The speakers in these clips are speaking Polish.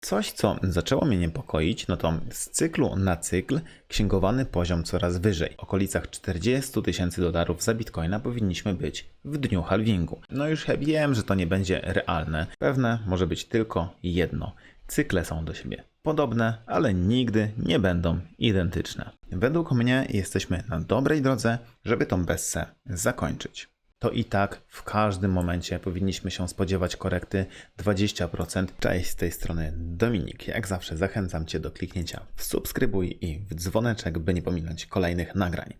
Coś, co zaczęło mnie niepokoić, no to z cyklu na cykl księgowany poziom coraz wyżej. W okolicach 40 tysięcy dolarów za bitcoina powinniśmy być w dniu halvingu. No już ja wiem, że to nie będzie realne. Pewne może być tylko jedno. Cykle są do siebie podobne, ale nigdy nie będą identyczne. Według mnie jesteśmy na dobrej drodze, żeby tą bessę zakończyć to i tak w każdym momencie powinniśmy się spodziewać korekty 20%. Cześć, z tej strony Dominik. Jak zawsze zachęcam Cię do kliknięcia w subskrybuj i w dzwoneczek, by nie pominąć kolejnych nagrań.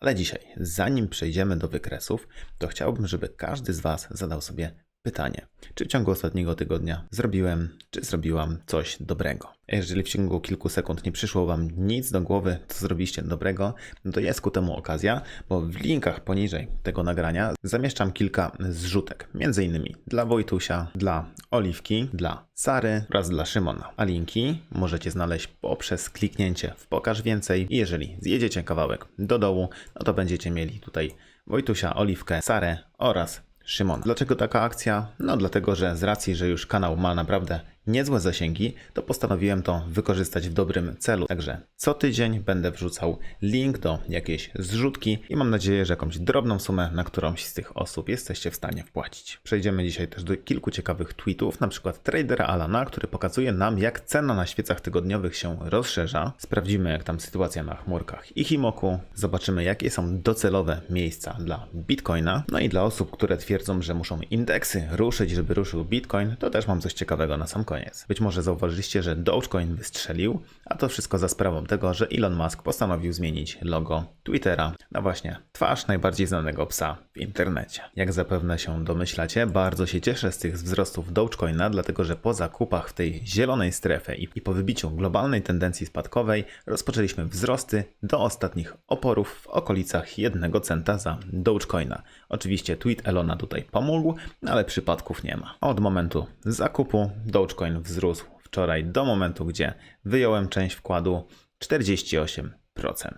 Ale dzisiaj, zanim przejdziemy do wykresów, to chciałbym, żeby każdy z Was zadał sobie pytanie, czy w ciągu ostatniego tygodnia zrobiłem, czy zrobiłam coś dobrego. Jeżeli w ciągu kilku sekund nie przyszło Wam nic do głowy, co zrobiliście dobrego, no to jest ku temu okazja, bo w linkach poniżej tego nagrania zamieszczam kilka zrzutek, między innymi dla Wojtusia, dla Oliwki, dla Sary oraz dla Szymona. A linki możecie znaleźć poprzez kliknięcie w Pokaż Więcej i jeżeli zjedziecie kawałek do dołu, no to będziecie mieli tutaj Wojtusia, Oliwkę, Sarę oraz Szymona. Dlaczego taka akcja? No dlatego, że z racji, że już kanał ma naprawdę niezłe zasięgi, to postanowiłem to wykorzystać w dobrym celu. Także co tydzień będę wrzucał link do jakiejś zrzutki i mam nadzieję, że jakąś drobną sumę na którąś z tych osób jesteście w stanie wpłacić. Przejdziemy dzisiaj też do kilku ciekawych tweetów, na przykład tradera Alana, który pokazuje nam jak cena na świecach tygodniowych się rozszerza. Sprawdzimy jak tam sytuacja na chmurkach i Himoku. Zobaczymy jakie są docelowe miejsca dla Bitcoina. No i dla osób, które twierdzą, że muszą indeksy ruszyć, żeby ruszył Bitcoin, to też mam coś ciekawego na sam koniec koniec. Być może zauważyliście, że Dogecoin wystrzelił, a to wszystko za sprawą tego, że Elon Musk postanowił zmienić logo Twittera na właśnie twarz najbardziej znanego psa w internecie. Jak zapewne się domyślacie, bardzo się cieszę z tych wzrostów Dogecoina, dlatego że po zakupach w tej zielonej strefie i, i po wybiciu globalnej tendencji spadkowej rozpoczęliśmy wzrosty do ostatnich oporów w okolicach 1 centa za Dogecoina. Oczywiście tweet Elona tutaj pomógł, ale przypadków nie ma. Od momentu zakupu Dogecoin wzrósł wczoraj do momentu, gdzie wyjąłem część wkładu 48%.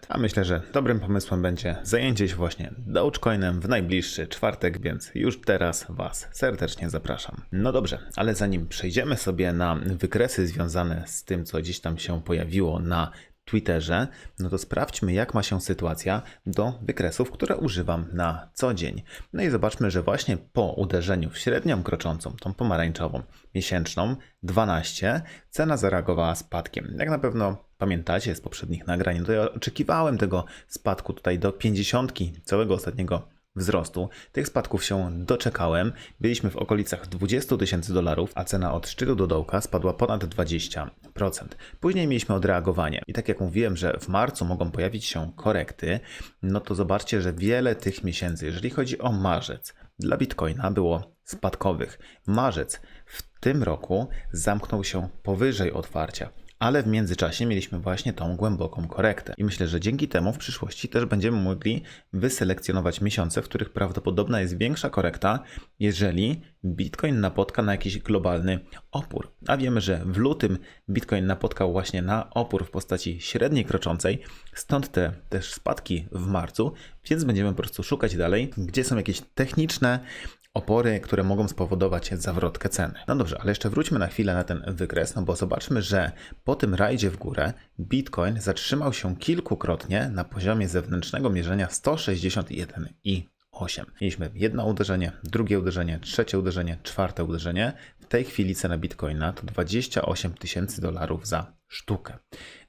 A myślę, że dobrym pomysłem będzie zajęcie się właśnie Dogecoinem w najbliższy czwartek, więc już teraz Was serdecznie zapraszam. No dobrze, ale zanim przejdziemy sobie na wykresy związane z tym, co gdzieś tam się pojawiło na Twitterze, no to sprawdźmy, jak ma się sytuacja do wykresów, które używam na co dzień. No i zobaczmy, że właśnie po uderzeniu w średnią kroczącą, tą pomarańczową, miesięczną, 12, cena zareagowała spadkiem. Jak na pewno pamiętacie z poprzednich nagrań, no to ja oczekiwałem tego spadku tutaj do 50 całego ostatniego wzrostu. Tych spadków się doczekałem. Byliśmy w okolicach 20 tysięcy dolarów, a cena od szczytu do dołka spadła ponad 20%. Później mieliśmy odreagowanie. I tak jak mówiłem, że w marcu mogą pojawić się korekty, no to zobaczcie, że wiele tych miesięcy, jeżeli chodzi o marzec, dla Bitcoina było spadkowych. Marzec w tym roku zamknął się powyżej otwarcia ale w międzyczasie mieliśmy właśnie tą głęboką korektę. I myślę, że dzięki temu w przyszłości też będziemy mogli wyselekcjonować miesiące, w których prawdopodobna jest większa korekta, jeżeli Bitcoin napotka na jakiś globalny opór. A wiemy, że w lutym Bitcoin napotkał właśnie na opór w postaci średniej kroczącej, stąd te też spadki w marcu, więc będziemy po prostu szukać dalej, gdzie są jakieś techniczne opory, które mogą spowodować zawrotkę ceny. No dobrze, ale jeszcze wróćmy na chwilę na ten wykres, no bo zobaczmy, że po tym rajdzie w górę Bitcoin zatrzymał się kilkukrotnie na poziomie zewnętrznego mierzenia 161,8. Mieliśmy jedno uderzenie, drugie uderzenie, trzecie uderzenie, czwarte uderzenie. W tej chwili cena Bitcoina to 28 tysięcy dolarów za sztukę.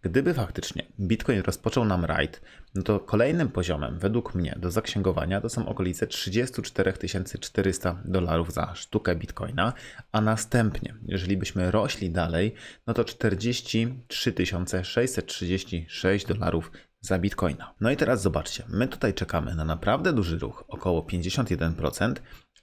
Gdyby faktycznie Bitcoin rozpoczął nam rajd, no to kolejnym poziomem według mnie do zaksięgowania to są okolice 34 400 dolarów za sztukę Bitcoina, a następnie, jeżeli byśmy rośli dalej, no to 43 636 dolarów za Bitcoina. No i teraz zobaczcie, my tutaj czekamy na naprawdę duży ruch, około 51%,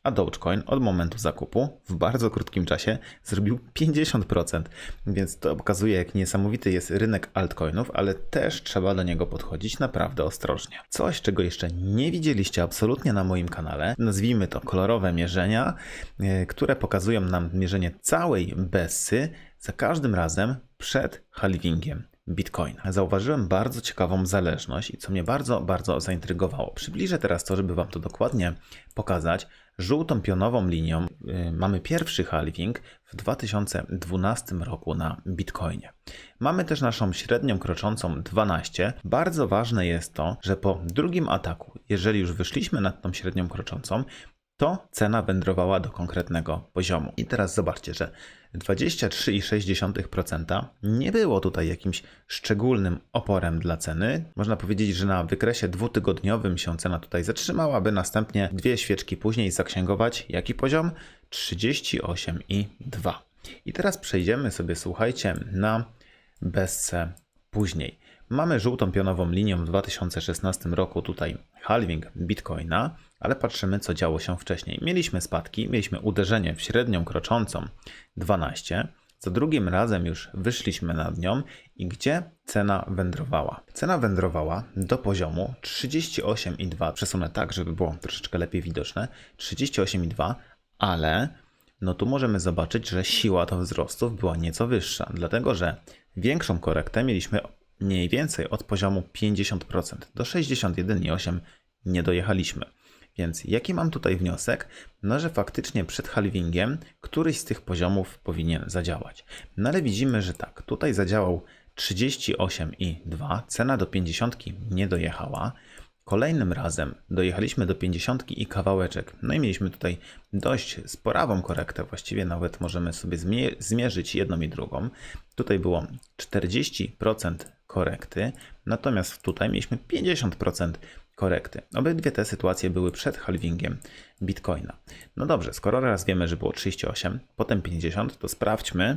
a Dogecoin od momentu zakupu w bardzo krótkim czasie zrobił 50%, więc to pokazuje, jak niesamowity jest rynek altcoinów, ale też trzeba do niego podchodzić naprawdę ostrożnie. Coś, czego jeszcze nie widzieliście absolutnie na moim kanale, nazwijmy to kolorowe mierzenia, e, które pokazują nam mierzenie całej Bessy za każdym razem przed halvingiem. Bitcoina. Zauważyłem bardzo ciekawą zależność i co mnie bardzo, bardzo zaintrygowało. Przybliżę teraz to, żeby Wam to dokładnie pokazać, Żółtą pionową linią y, mamy pierwszy halving w 2012 roku na Bitcoinie. Mamy też naszą średnią kroczącą 12. Bardzo ważne jest to, że po drugim ataku, jeżeli już wyszliśmy nad tą średnią kroczącą, to cena wędrowała do konkretnego poziomu. I teraz zobaczcie, że 23,6% nie było tutaj jakimś szczególnym oporem dla ceny. Można powiedzieć, że na wykresie dwutygodniowym się cena tutaj zatrzymała, by następnie dwie świeczki później zaksięgować jaki poziom? 38,2. I teraz przejdziemy sobie, słuchajcie, na bezce później. Mamy żółtą pionową linią w 2016 roku tutaj halving Bitcoina, ale patrzymy co działo się wcześniej. Mieliśmy spadki, mieliśmy uderzenie w średnią kroczącą 12, za drugim razem już wyszliśmy nad nią i gdzie cena wędrowała? Cena wędrowała do poziomu 38,2. Przesunę tak, żeby było troszeczkę lepiej widoczne. 38,2, ale no tu możemy zobaczyć, że siła tych wzrostów była nieco wyższa, dlatego że większą korektę mieliśmy mniej więcej od poziomu 50%. Do 61,8 nie dojechaliśmy. Więc jaki mam tutaj wniosek? No, że faktycznie przed halvingiem któryś z tych poziomów powinien zadziałać. No ale widzimy, że tak, tutaj zadziałał 38,2, cena do 50 nie dojechała. Kolejnym razem dojechaliśmy do 50 i kawałeczek. No i mieliśmy tutaj dość sporawą korektę, właściwie nawet możemy sobie zmierzyć jedną i drugą. Tutaj było 40% korekty, natomiast tutaj mieliśmy 50% korekty. Obydwie te sytuacje były przed halvingiem Bitcoina. No dobrze, skoro raz wiemy, że było 38, potem 50, to sprawdźmy,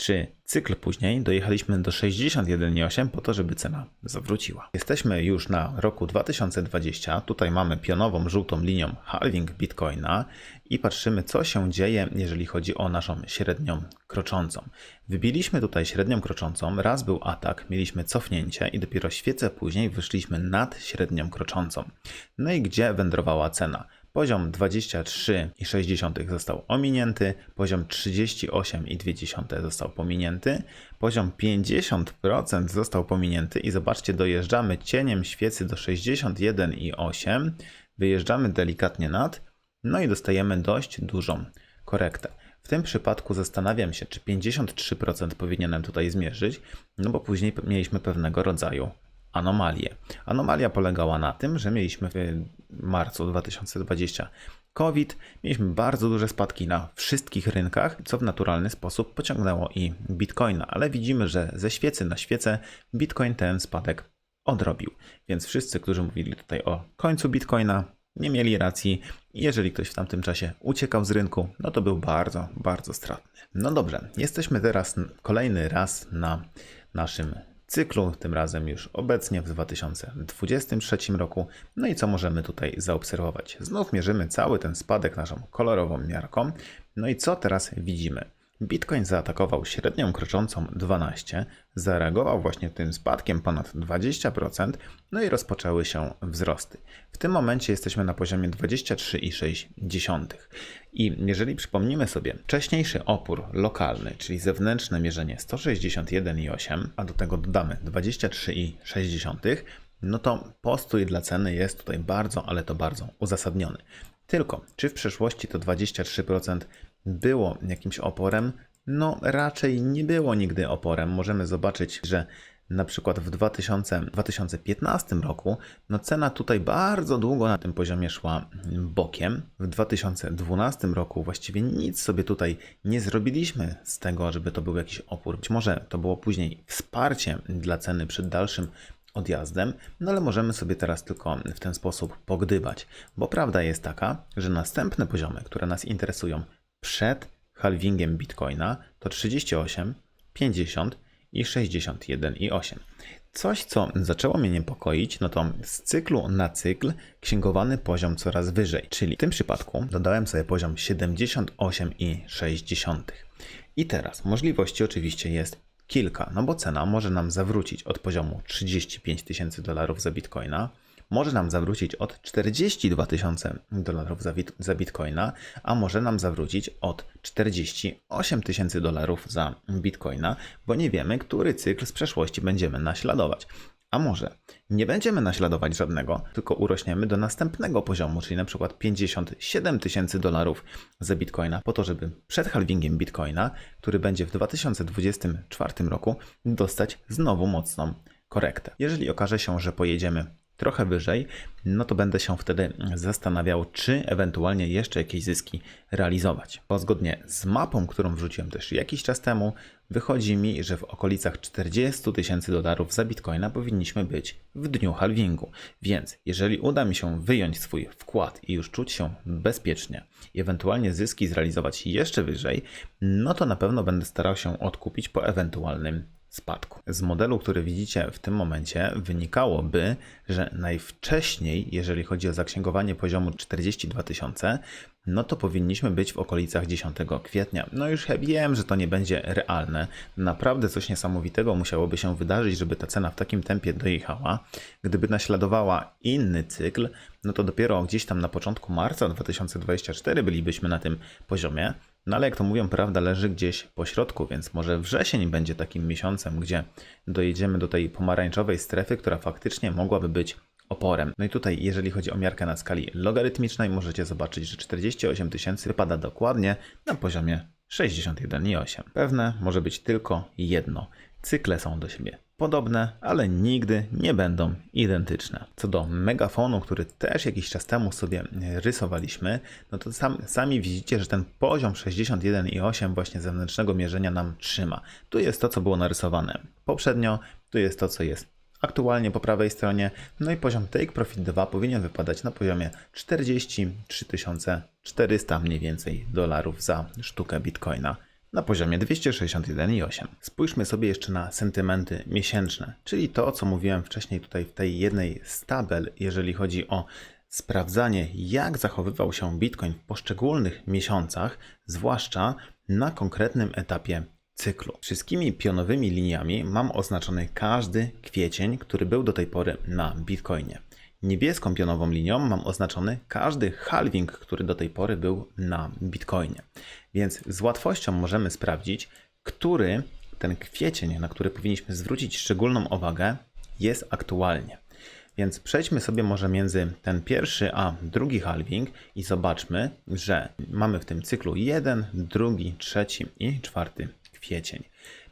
czy cykl później dojechaliśmy do 61,8 po to, żeby cena zawróciła. Jesteśmy już na roku 2020. Tutaj mamy pionową żółtą linią halving Bitcoina i patrzymy, co się dzieje, jeżeli chodzi o naszą średnią kroczącą. Wybiliśmy tutaj średnią kroczącą, raz był atak, mieliśmy cofnięcie i dopiero świecę później wyszliśmy nad średnią kroczącą. No i gdzie wędrowała cena? Poziom 23,6 został ominięty, poziom 38,2 został pominięty, poziom 50% został pominięty i zobaczcie, dojeżdżamy cieniem świecy do 61,8, wyjeżdżamy delikatnie nad, no i dostajemy dość dużą korektę. W tym przypadku zastanawiam się, czy 53% powinienem tutaj zmierzyć, no bo później mieliśmy pewnego rodzaju anomalię. Anomalia polegała na tym, że mieliśmy w marcu 2020 COVID, mieliśmy bardzo duże spadki na wszystkich rynkach, co w naturalny sposób pociągnęło i Bitcoina, ale widzimy, że ze świecy na świecę Bitcoin ten spadek odrobił. Więc wszyscy, którzy mówili tutaj o końcu Bitcoina, nie mieli racji. Jeżeli ktoś w tamtym czasie uciekał z rynku, no to był bardzo, bardzo stratny. No dobrze, jesteśmy teraz kolejny raz na naszym cyklu, tym razem już obecnie w 2023 roku. No i co możemy tutaj zaobserwować? Znów mierzymy cały ten spadek naszą kolorową miarką. No i co teraz widzimy? Bitcoin zaatakował średnią kroczącą 12, zareagował właśnie tym spadkiem ponad 20%, no i rozpoczęły się wzrosty. W tym momencie jesteśmy na poziomie 23,6. I jeżeli przypomnimy sobie wcześniejszy opór lokalny, czyli zewnętrzne mierzenie 161,8, a do tego dodamy 23,6, no to postój dla ceny jest tutaj bardzo, ale to bardzo uzasadniony. Tylko, czy w przeszłości to 23% było jakimś oporem? No, raczej nie było nigdy oporem. Możemy zobaczyć, że na przykład w 2000, 2015 roku, no cena tutaj bardzo długo na tym poziomie szła bokiem. W 2012 roku właściwie nic sobie tutaj nie zrobiliśmy z tego, żeby to był jakiś opór. Być może to było później wsparcie dla ceny przed dalszym odjazdem, no ale możemy sobie teraz tylko w ten sposób pogdybać, bo prawda jest taka, że następne poziomy, które nas interesują przed halvingiem Bitcoina to 38, 50 i 61,8. Coś, co zaczęło mnie niepokoić, no to z cyklu na cykl księgowany poziom coraz wyżej, czyli w tym przypadku dodałem sobie poziom 78,6. I teraz możliwości oczywiście jest kilka, no bo cena może nam zawrócić od poziomu 35 tysięcy dolarów za bitcoina, może nam zawrócić od 42 tysiące dolarów za, za bitcoina, a może nam zawrócić od 48 tysięcy dolarów za bitcoina, bo nie wiemy, który cykl z przeszłości będziemy naśladować. A może nie będziemy naśladować żadnego, tylko urośniemy do następnego poziomu, czyli na przykład 57 tysięcy dolarów za bitcoina, po to, żeby przed halvingiem bitcoina, który będzie w 2024 roku, dostać znowu mocną korektę. Jeżeli okaże się, że pojedziemy trochę wyżej, no to będę się wtedy zastanawiał, czy ewentualnie jeszcze jakieś zyski realizować. Bo zgodnie z mapą, którą wrzuciłem też jakiś czas temu, wychodzi mi, że w okolicach 40 tysięcy dolarów za bitcoina powinniśmy być w dniu halvingu. Więc jeżeli uda mi się wyjąć swój wkład i już czuć się bezpiecznie i ewentualnie zyski zrealizować jeszcze wyżej, no to na pewno będę starał się odkupić po ewentualnym spadku. Z modelu, który widzicie w tym momencie, wynikałoby, że najwcześniej, jeżeli chodzi o zaksięgowanie poziomu 42 tysiące, no to powinniśmy być w okolicach 10 kwietnia. No już ja wiem, że to nie będzie realne. Naprawdę coś niesamowitego musiałoby się wydarzyć, żeby ta cena w takim tempie dojechała. Gdyby naśladowała inny cykl, no to dopiero gdzieś tam na początku marca 2024 bylibyśmy na tym poziomie. No ale jak to mówią, prawda leży gdzieś po środku, więc może wrzesień będzie takim miesiącem, gdzie dojedziemy do tej pomarańczowej strefy, która faktycznie mogłaby być oporem. No i tutaj, jeżeli chodzi o miarkę na skali logarytmicznej, możecie zobaczyć, że 48 tysięcy wypada dokładnie na poziomie 61,8. Pewne może być tylko jedno. Cykle są do siebie podobne, ale nigdy nie będą identyczne. Co do megafonu, który też jakiś czas temu sobie rysowaliśmy, no to sam, sami widzicie, że ten poziom 61,8 właśnie zewnętrznego mierzenia nam trzyma. Tu jest to, co było narysowane poprzednio, tu jest to, co jest aktualnie po prawej stronie. No i poziom Take Profit 2 powinien wypadać na poziomie 43 400 mniej więcej dolarów za sztukę bitcoina na poziomie 261,8. Spójrzmy sobie jeszcze na sentymenty miesięczne, czyli to, co mówiłem wcześniej tutaj w tej jednej z tabel, jeżeli chodzi o sprawdzanie, jak zachowywał się Bitcoin w poszczególnych miesiącach, zwłaszcza na konkretnym etapie cyklu. Wszystkimi pionowymi liniami mam oznaczony każdy kwiecień, który był do tej pory na Bitcoinie. Niebieską pionową linią mam oznaczony każdy halving, który do tej pory był na Bitcoinie. Więc z łatwością możemy sprawdzić, który ten kwiecień, na który powinniśmy zwrócić szczególną uwagę, jest aktualnie. Więc przejdźmy sobie może między ten pierwszy a drugi halving i zobaczmy, że mamy w tym cyklu jeden, drugi, trzeci i czwarty kwiecień.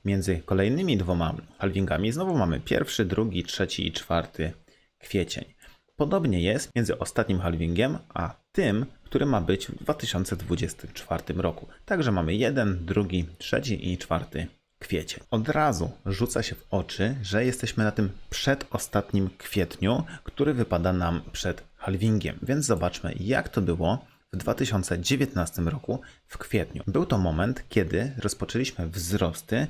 Między kolejnymi dwoma halvingami znowu mamy pierwszy, drugi, trzeci i czwarty kwiecień. Podobnie jest między ostatnim halvingiem a tym, który ma być w 2024 roku. Także mamy jeden, drugi, trzeci i czwarty kwiecień. Od razu rzuca się w oczy, że jesteśmy na tym przedostatnim kwietniu, który wypada nam przed halvingiem. Więc zobaczmy, jak to było w 2019 roku w kwietniu. Był to moment, kiedy rozpoczęliśmy wzrosty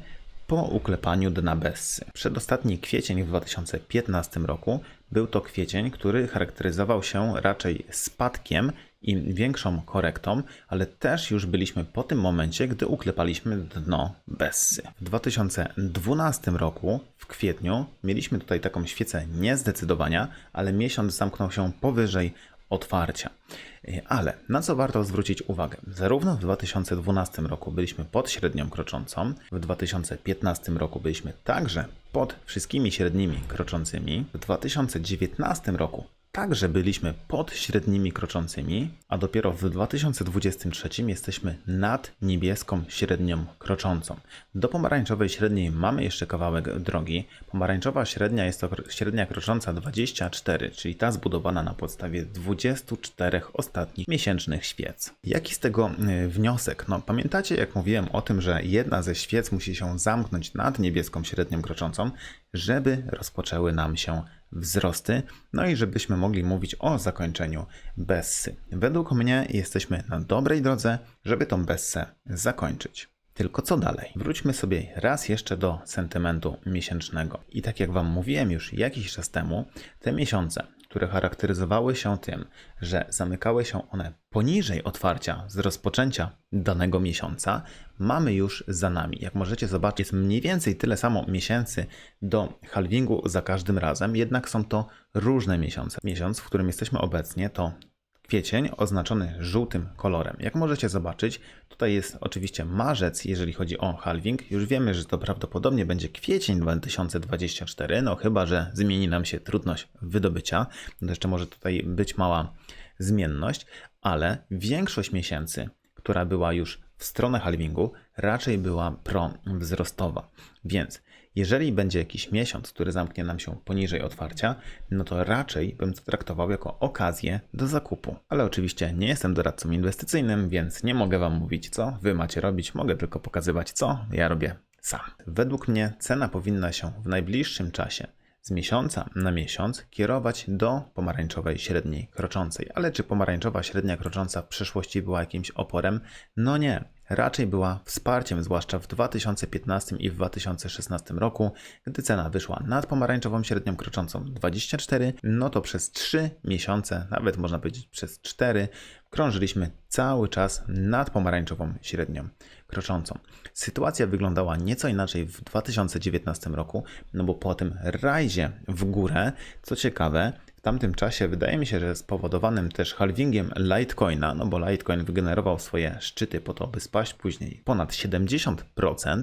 po uklepaniu dna Bessy. Przedostatni kwiecień w 2015 roku był to kwiecień, który charakteryzował się raczej spadkiem i większą korektą, ale też już byliśmy po tym momencie, gdy uklepaliśmy dno Bessy. W 2012 roku, w kwietniu, mieliśmy tutaj taką świecę niezdecydowania, ale miesiąc zamknął się powyżej otwarcia. Ale na co warto zwrócić uwagę? Zarówno w 2012 roku byliśmy pod średnią kroczącą, w 2015 roku byliśmy także pod wszystkimi średnimi kroczącymi, w 2019 roku także byliśmy pod średnimi kroczącymi, a dopiero w 2023 jesteśmy nad niebieską średnią kroczącą. Do pomarańczowej średniej mamy jeszcze kawałek drogi. Pomarańczowa średnia jest to średnia krocząca 24, czyli ta zbudowana na podstawie 24 ostatnich miesięcznych świec. Jaki z tego y, wniosek? No, pamiętacie, jak mówiłem o tym, że jedna ze świec musi się zamknąć nad niebieską średnią kroczącą, żeby rozpoczęły nam się wzrosty, no i żebyśmy mogli mówić o zakończeniu Bessy. Według mnie jesteśmy na dobrej drodze, żeby tą Bessę zakończyć. Tylko co dalej? Wróćmy sobie raz jeszcze do sentymentu miesięcznego. I tak jak Wam mówiłem już jakiś czas temu, te miesiące, które charakteryzowały się tym, że zamykały się one poniżej otwarcia z rozpoczęcia danego miesiąca, mamy już za nami. Jak możecie zobaczyć, jest mniej więcej tyle samo miesięcy do halvingu za każdym razem, jednak są to różne miesiące. Miesiąc, w którym jesteśmy obecnie, to kwiecień oznaczony żółtym kolorem. Jak możecie zobaczyć, tutaj jest oczywiście marzec, jeżeli chodzi o halving. Już wiemy, że to prawdopodobnie będzie kwiecień 2024, no chyba, że zmieni nam się trudność wydobycia. No jeszcze może tutaj być mała zmienność, ale większość miesięcy, która była już w stronę halvingu, raczej była pro-wzrostowa. Więc jeżeli będzie jakiś miesiąc, który zamknie nam się poniżej otwarcia, no to raczej bym to traktował jako okazję do zakupu. Ale oczywiście nie jestem doradcą inwestycyjnym, więc nie mogę Wam mówić, co Wy macie robić, mogę tylko pokazywać, co ja robię sam. Według mnie cena powinna się w najbliższym czasie z miesiąca na miesiąc kierować do pomarańczowej średniej kroczącej. Ale czy pomarańczowa średnia krocząca w przeszłości była jakimś oporem? No nie. Raczej była wsparciem, zwłaszcza w 2015 i w 2016 roku, gdy cena wyszła nad pomarańczową średnią kroczącą 24, no to przez 3 miesiące, nawet można powiedzieć przez 4, krążyliśmy cały czas nad pomarańczową średnią kroczącą. Sytuacja wyglądała nieco inaczej w 2019 roku, no bo po tym rajzie w górę, co ciekawe, tamtym czasie wydaje mi się, że spowodowanym też halvingiem Litecoina, no bo Litecoin wygenerował swoje szczyty po to, by spaść później ponad 70%,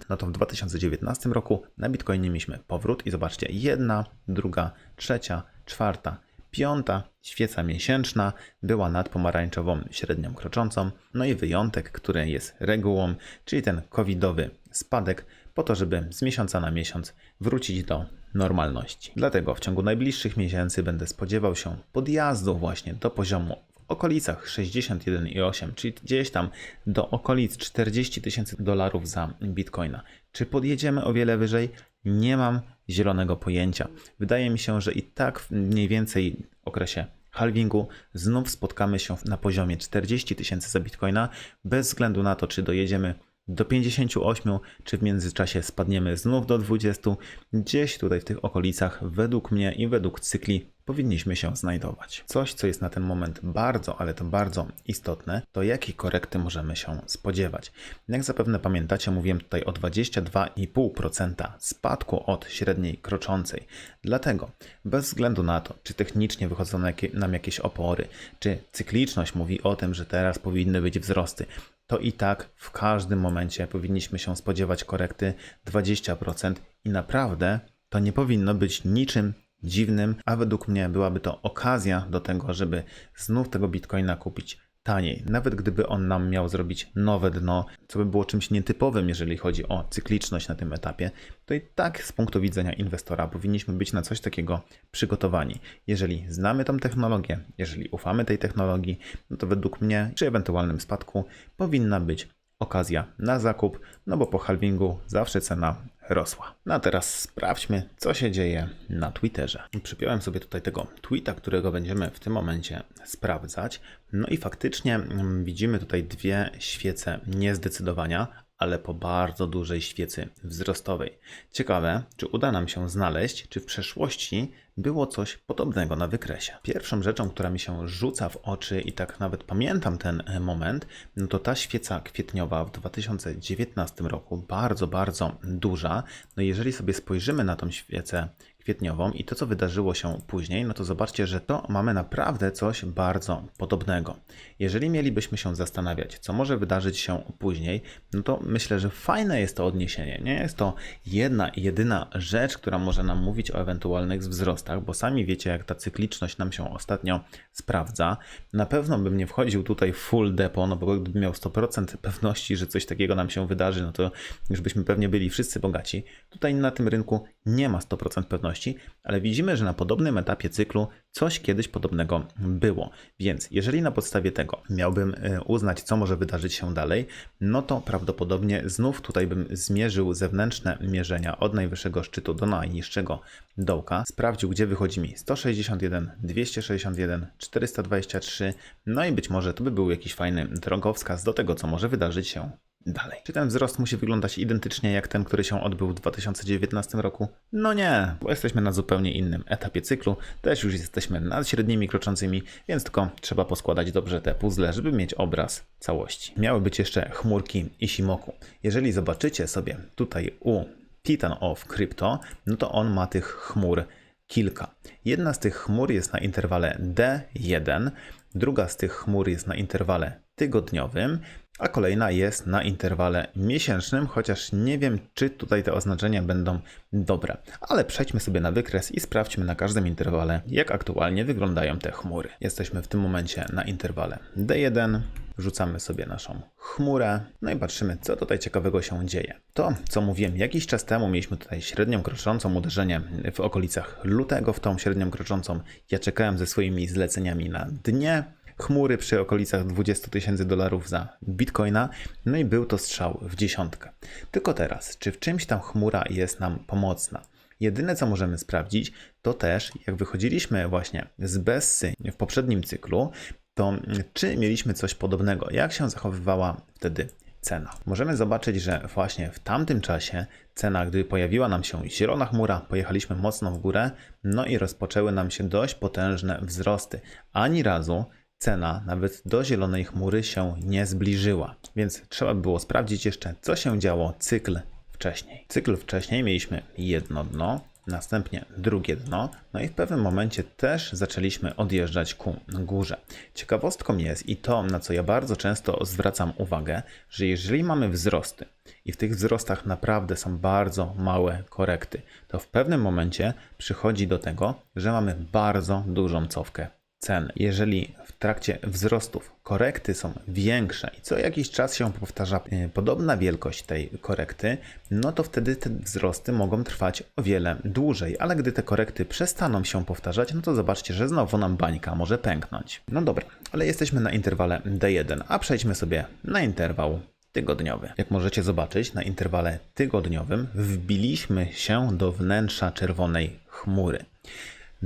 no to w 2019 roku na Bitcoinie mieliśmy powrót i zobaczcie, jedna, druga, trzecia, czwarta, piąta świeca miesięczna była nad pomarańczową średnią kroczącą, no i wyjątek, który jest regułą, czyli ten covidowy spadek, po to, żeby z miesiąca na miesiąc wrócić do normalności. Dlatego w ciągu najbliższych miesięcy będę spodziewał się podjazdu właśnie do poziomu w okolicach 61,8, czyli gdzieś tam do okolic 40 tysięcy dolarów za bitcoina. Czy podjedziemy o wiele wyżej? Nie mam zielonego pojęcia. Wydaje mi się, że i tak w mniej więcej okresie halvingu znów spotkamy się na poziomie 40 tysięcy za bitcoina, bez względu na to, czy dojedziemy do 58, czy w międzyczasie spadniemy znów do 20, gdzieś tutaj w tych okolicach, według mnie i według cykli, powinniśmy się znajdować. Coś, co jest na ten moment bardzo, ale to bardzo istotne, to jakiej korekty możemy się spodziewać. Jak zapewne pamiętacie, mówiłem tutaj o 22,5% spadku od średniej kroczącej. Dlatego, bez względu na to, czy technicznie wychodzą nam jakieś opory, czy cykliczność mówi o tym, że teraz powinny być wzrosty, to i tak w każdym momencie powinniśmy się spodziewać korekty 20% i naprawdę to nie powinno być niczym dziwnym, a według mnie byłaby to okazja do tego, żeby znów tego bitcoina kupić taniej. Nawet gdyby on nam miał zrobić nowe dno, co by było czymś nietypowym, jeżeli chodzi o cykliczność na tym etapie, to i tak z punktu widzenia inwestora powinniśmy być na coś takiego przygotowani. Jeżeli znamy tą technologię, jeżeli ufamy tej technologii, no to według mnie przy ewentualnym spadku powinna być okazja na zakup, no bo po halvingu zawsze cena rosła. No a teraz sprawdźmy, co się dzieje na Twitterze. Przypiąłem sobie tutaj tego tweeta, którego będziemy w tym momencie sprawdzać. No i faktycznie mm, widzimy tutaj dwie świece niezdecydowania, ale po bardzo dużej świecy wzrostowej. Ciekawe, czy uda nam się znaleźć, czy w przeszłości było coś podobnego na wykresie. Pierwszą rzeczą, która mi się rzuca w oczy i tak nawet pamiętam ten e, moment, no to ta świeca kwietniowa w 2019 roku, bardzo, bardzo duża. No jeżeli sobie spojrzymy na tą świecę kwietniową i to, co wydarzyło się później, no to zobaczcie, że to mamy naprawdę coś bardzo podobnego. Jeżeli mielibyśmy się zastanawiać, co może wydarzyć się później, no to myślę, że fajne jest to odniesienie. Nie jest to jedna jedyna rzecz, która może nam mówić o ewentualnych wzrostach, bo sami wiecie, jak ta cykliczność nam się ostatnio sprawdza. Na pewno bym nie wchodził tutaj full depo, no bo gdybym miał 100% pewności, że coś takiego nam się wydarzy, no to już byśmy pewnie byli wszyscy bogaci. Tutaj na tym rynku nie ma 100% pewności, ale widzimy, że na podobnym etapie cyklu coś kiedyś podobnego było. Więc jeżeli na podstawie tego miałbym e, uznać, co może wydarzyć się dalej, no to prawdopodobnie znów tutaj bym zmierzył zewnętrzne mierzenia od najwyższego szczytu do najniższego dołka, sprawdził, gdzie wychodzi mi 161, 261, 423, no i być może to by był jakiś fajny drogowskaz do tego, co może wydarzyć się dalej. Czy ten wzrost musi wyglądać identycznie jak ten, który się odbył w 2019 roku? No nie, bo jesteśmy na zupełnie innym etapie cyklu, też już jesteśmy nad średnimi kroczącymi, więc tylko trzeba poskładać dobrze te puzzle, żeby mieć obraz całości. Miały być jeszcze chmurki Ishimoku. Jeżeli zobaczycie sobie tutaj u Titan of Crypto, no to on ma tych chmur kilka. Jedna z tych chmur jest na interwale D1, druga z tych chmur jest na interwale tygodniowym, a kolejna jest na interwale miesięcznym, chociaż nie wiem, czy tutaj te oznaczenia będą dobre. Ale przejdźmy sobie na wykres i sprawdźmy na każdym interwale, jak aktualnie wyglądają te chmury. Jesteśmy w tym momencie na interwale D1, Wrzucamy sobie naszą chmurę, no i patrzymy, co tutaj ciekawego się dzieje. To, co mówiłem jakiś czas temu, mieliśmy tutaj średnią kroczącą uderzenie w okolicach lutego w tą średnią kroczącą. Ja czekałem ze swoimi zleceniami na dnie chmury przy okolicach 20 tysięcy dolarów za bitcoina, no i był to strzał w dziesiątkę. Tylko teraz, czy w czymś tam chmura jest nam pomocna? Jedyne co możemy sprawdzić, to też jak wychodziliśmy właśnie z Bessy w poprzednim cyklu, to czy mieliśmy coś podobnego? Jak się zachowywała wtedy cena? Możemy zobaczyć, że właśnie w tamtym czasie cena, gdy pojawiła nam się zielona chmura, pojechaliśmy mocno w górę, no i rozpoczęły nam się dość potężne wzrosty. Ani razu cena nawet do zielonej chmury się nie zbliżyła. Więc trzeba było sprawdzić jeszcze, co się działo cykl wcześniej. Cykl wcześniej mieliśmy jedno dno, następnie drugie dno, no i w pewnym momencie też zaczęliśmy odjeżdżać ku górze. Ciekawostką jest i to, na co ja bardzo często zwracam uwagę, że jeżeli mamy wzrosty i w tych wzrostach naprawdę są bardzo małe korekty, to w pewnym momencie przychodzi do tego, że mamy bardzo dużą cofkę ceny. Jeżeli w trakcie wzrostów korekty są większe i co jakiś czas się powtarza e, podobna wielkość tej korekty, no to wtedy te wzrosty mogą trwać o wiele dłużej, ale gdy te korekty przestaną się powtarzać, no to zobaczcie, że znowu nam bańka może pęknąć. No dobra, ale jesteśmy na interwale D1, a przejdźmy sobie na interwał tygodniowy. Jak możecie zobaczyć, na interwale tygodniowym wbiliśmy się do wnętrza czerwonej chmury.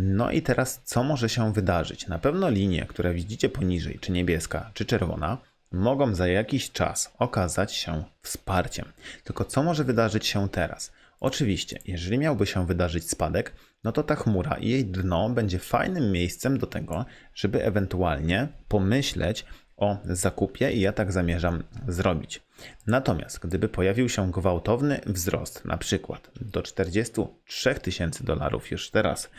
No i teraz co może się wydarzyć? Na pewno linie, które widzicie poniżej, czy niebieska, czy czerwona, mogą za jakiś czas okazać się wsparciem. Tylko co może wydarzyć się teraz? Oczywiście, jeżeli miałby się wydarzyć spadek, no to ta chmura i jej dno będzie fajnym miejscem do tego, żeby ewentualnie pomyśleć o zakupie i ja tak zamierzam zrobić. Natomiast gdyby pojawił się gwałtowny wzrost, na przykład do 43 tysięcy dolarów już teraz,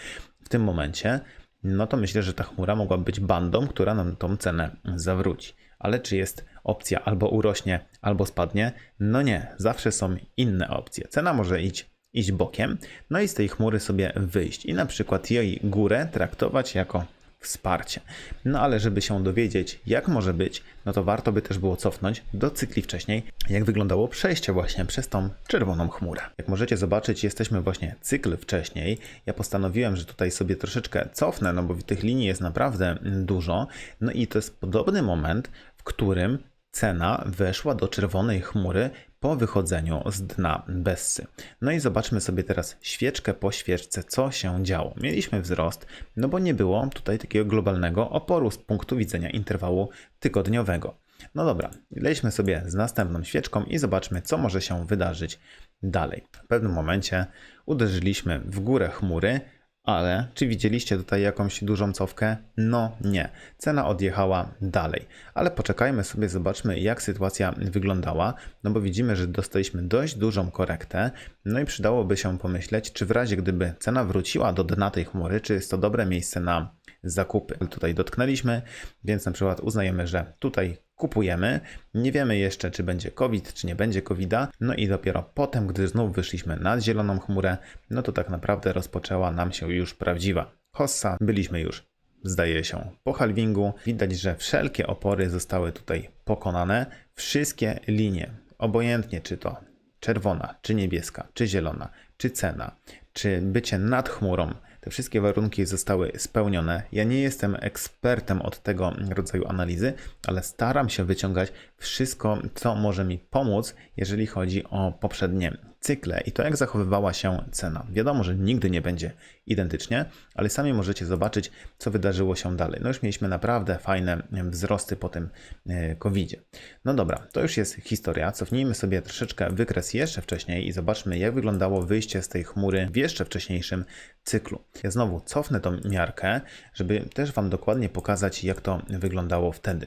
w tym momencie, no to myślę, że ta chmura mogła być bandą, która nam tą cenę zawróci. Ale czy jest opcja albo urośnie, albo spadnie? No nie, zawsze są inne opcje. Cena może iść, iść bokiem, no i z tej chmury sobie wyjść i na przykład jej górę traktować jako wsparcie. No ale żeby się dowiedzieć, jak może być, no to warto by też było cofnąć do cykli wcześniej, jak wyglądało przejście właśnie przez tą czerwoną chmurę. Jak możecie zobaczyć, jesteśmy właśnie cykl wcześniej. Ja postanowiłem, że tutaj sobie troszeczkę cofnę, no bo tych linii jest naprawdę dużo. No i to jest podobny moment, w którym cena weszła do czerwonej chmury po wychodzeniu z dna Bessy. No i zobaczmy sobie teraz świeczkę po świeczce, co się działo. Mieliśmy wzrost, no bo nie było tutaj takiego globalnego oporu z punktu widzenia interwału tygodniowego. No dobra, leźmy sobie z następną świeczką i zobaczmy, co może się wydarzyć dalej. W pewnym momencie uderzyliśmy w górę chmury, ale czy widzieliście tutaj jakąś dużą cofkę? No nie. Cena odjechała dalej. Ale poczekajmy sobie, zobaczmy jak sytuacja wyglądała, no bo widzimy, że dostaliśmy dość dużą korektę, no i przydałoby się pomyśleć, czy w razie gdyby cena wróciła do dna tej chmury, czy jest to dobre miejsce na zakupy. Tutaj dotknęliśmy, więc na przykład uznajemy, że tutaj kupujemy. Nie wiemy jeszcze, czy będzie COVID, czy nie będzie COVID-a. No i dopiero potem, gdy znów wyszliśmy nad zieloną chmurę, no to tak naprawdę rozpoczęła nam się już prawdziwa hossa. Byliśmy już, zdaje się, po halvingu. Widać, że wszelkie opory zostały tutaj pokonane. Wszystkie linie, obojętnie czy to czerwona, czy niebieska, czy zielona, czy cena, czy bycie nad chmurą, te wszystkie warunki zostały spełnione. Ja nie jestem ekspertem od tego rodzaju analizy, ale staram się wyciągać wszystko, co może mi pomóc, jeżeli chodzi o poprzednie cykle i to, jak zachowywała się cena. Wiadomo, że nigdy nie będzie identycznie, ale sami możecie zobaczyć, co wydarzyło się dalej. No już mieliśmy naprawdę fajne wzrosty po tym e, covid -zie. No dobra, to już jest historia. Cofnijmy sobie troszeczkę wykres jeszcze wcześniej i zobaczmy, jak wyglądało wyjście z tej chmury w jeszcze wcześniejszym cyklu. Ja znowu cofnę tą miarkę, żeby też Wam dokładnie pokazać, jak to wyglądało wtedy.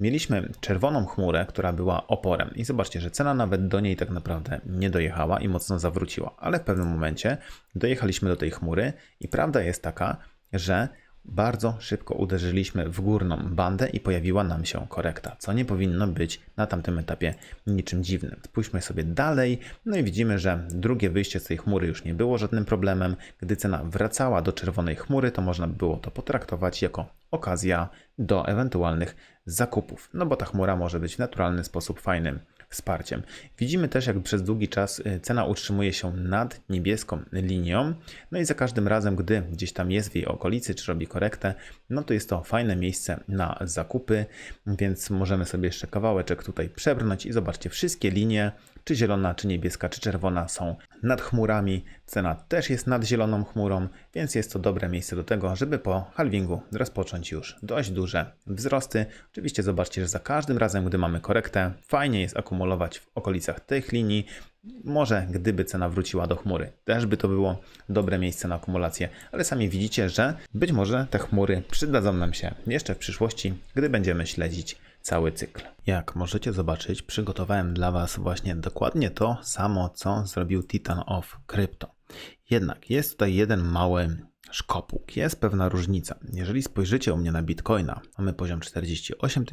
Mieliśmy czerwoną chmurę, która była oporem i zobaczcie, że cena nawet do niej tak naprawdę nie dojechała i mocno zawróciła, ale w pewnym momencie dojechaliśmy do tej chmury i prawda jest taka, że bardzo szybko uderzyliśmy w górną bandę i pojawiła nam się korekta, co nie powinno być na tamtym etapie niczym dziwnym. Spójrzmy sobie dalej, no i widzimy, że drugie wyjście z tej chmury już nie było żadnym problemem. Gdy cena wracała do czerwonej chmury, to można by było to potraktować jako okazja do ewentualnych zakupów, no bo ta chmura może być w naturalny sposób fajnym wsparciem. Widzimy też, jak przez długi czas y, cena utrzymuje się nad niebieską linią, no i za każdym razem, gdy gdzieś tam jest w jej okolicy, czy robi korektę, no to jest to fajne miejsce na zakupy, więc możemy sobie jeszcze kawałeczek tutaj przebrnąć i zobaczcie, wszystkie linie, czy zielona, czy niebieska, czy czerwona są nad chmurami. Cena też jest nad zieloną chmurą, więc jest to dobre miejsce do tego, żeby po halvingu rozpocząć już dość duże wzrosty. Oczywiście zobaczcie, że za każdym razem, gdy mamy korektę, fajnie jest akumulować w okolicach tych linii. Może gdyby cena wróciła do chmury, też by to było dobre miejsce na akumulację, ale sami widzicie, że być może te chmury przydadzą nam się jeszcze w przyszłości, gdy będziemy śledzić cały cykl. Jak możecie zobaczyć, przygotowałem dla Was właśnie dokładnie to samo, co zrobił Titan of Crypto. Jednak jest tutaj jeden mały szkopuł. Jest pewna różnica. Jeżeli spojrzycie u mnie na Bitcoina, mamy poziom 48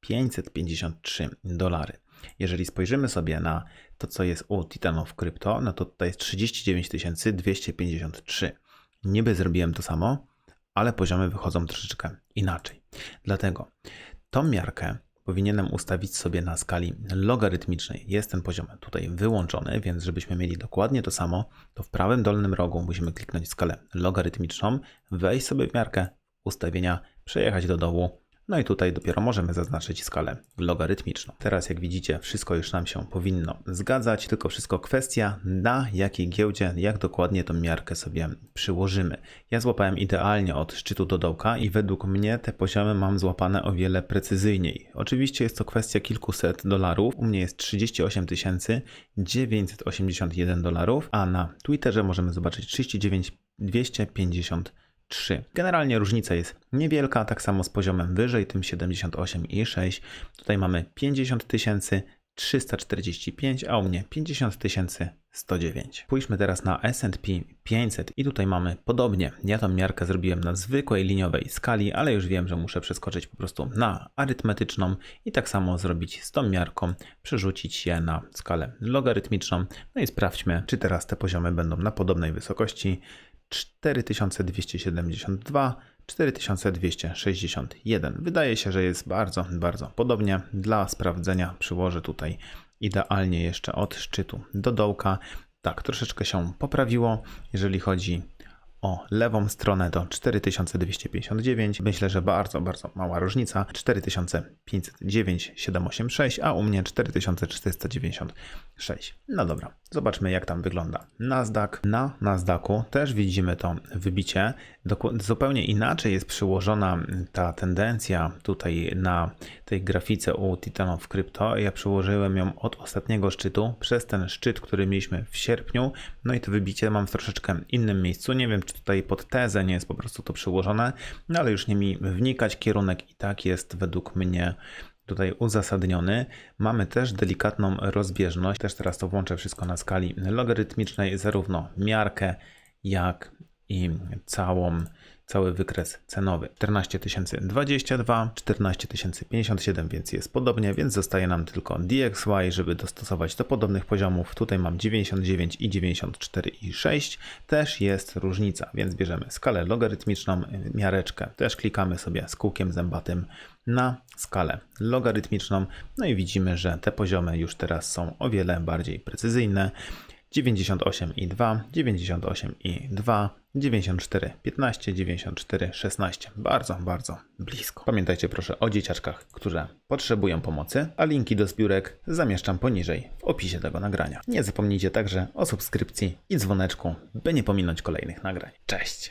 553 dolary. Jeżeli spojrzymy sobie na to, co jest u Titan of Crypto, no to tutaj jest 39 253. Niby zrobiłem to samo, ale poziomy wychodzą troszeczkę inaczej. Dlatego tą miarkę powinienem ustawić sobie na skali logarytmicznej. Jest ten poziom tutaj wyłączony, więc żebyśmy mieli dokładnie to samo, to w prawym dolnym rogu musimy kliknąć skalę logarytmiczną, wejść sobie w miarkę ustawienia, przejechać do dołu, no i tutaj dopiero możemy zaznaczyć skalę logarytmiczną. Teraz jak widzicie wszystko już nam się powinno zgadzać, tylko wszystko kwestia na jakiej giełdzie, jak dokładnie tą miarkę sobie przyłożymy. Ja złapałem idealnie od szczytu do dołka i według mnie te poziomy mam złapane o wiele precyzyjniej. Oczywiście jest to kwestia kilkuset dolarów, u mnie jest 38 981 dolarów, a na Twitterze możemy zobaczyć 39 250 3. Generalnie różnica jest niewielka, tak samo z poziomem wyżej, tym 78,6. Tutaj mamy 50 tysięcy 345, a u mnie 50 109. Pójdźmy teraz na S&P 500 i tutaj mamy podobnie. Ja tą miarkę zrobiłem na zwykłej liniowej skali, ale już wiem, że muszę przeskoczyć po prostu na arytmetyczną i tak samo zrobić z tą miarką, przerzucić je na skalę logarytmiczną. No i sprawdźmy, czy teraz te poziomy będą na podobnej wysokości. 4272, 4261. Wydaje się, że jest bardzo, bardzo podobnie. Dla sprawdzenia przyłożę tutaj idealnie jeszcze od szczytu do dołka. Tak, troszeczkę się poprawiło, jeżeli chodzi o lewą stronę to 4259. Myślę, że bardzo, bardzo mała różnica. 4509 786, a u mnie 4496. No dobra, zobaczmy jak tam wygląda Nasdaq. Na Nasdaqu też widzimy to wybicie. Zupełnie inaczej jest przyłożona ta tendencja tutaj na tej grafice u Titanów Crypto. Ja przyłożyłem ją od ostatniego szczytu przez ten szczyt, który mieliśmy w sierpniu. No i to wybicie mam w troszeczkę innym miejscu. Nie wiem, czy tutaj pod tezę nie jest po prostu to przyłożone, no ale już nie mi wnikać. Kierunek i tak jest według mnie tutaj uzasadniony. Mamy też delikatną rozbieżność. Też teraz to włączę wszystko na skali logarytmicznej, zarówno miarkę, jak i całą cały wykres cenowy. 14 022, 14 057, więc jest podobnie, więc zostaje nam tylko DXY, żeby dostosować do podobnych poziomów. Tutaj mam 99 i 94 i 6. Też jest różnica, więc bierzemy skalę logarytmiczną, miareczkę. Też klikamy sobie z kółkiem zębatym na skalę logarytmiczną. No i widzimy, że te poziomy już teraz są o wiele bardziej precyzyjne. 98,2, 98,2, 94, 15, 94, 16. Bardzo, bardzo blisko. Pamiętajcie proszę o dzieciaczkach, które potrzebują pomocy, a linki do zbiórek zamieszczam poniżej w opisie tego nagrania. Nie zapomnijcie także o subskrypcji i dzwoneczku, by nie pominąć kolejnych nagrań. Cześć!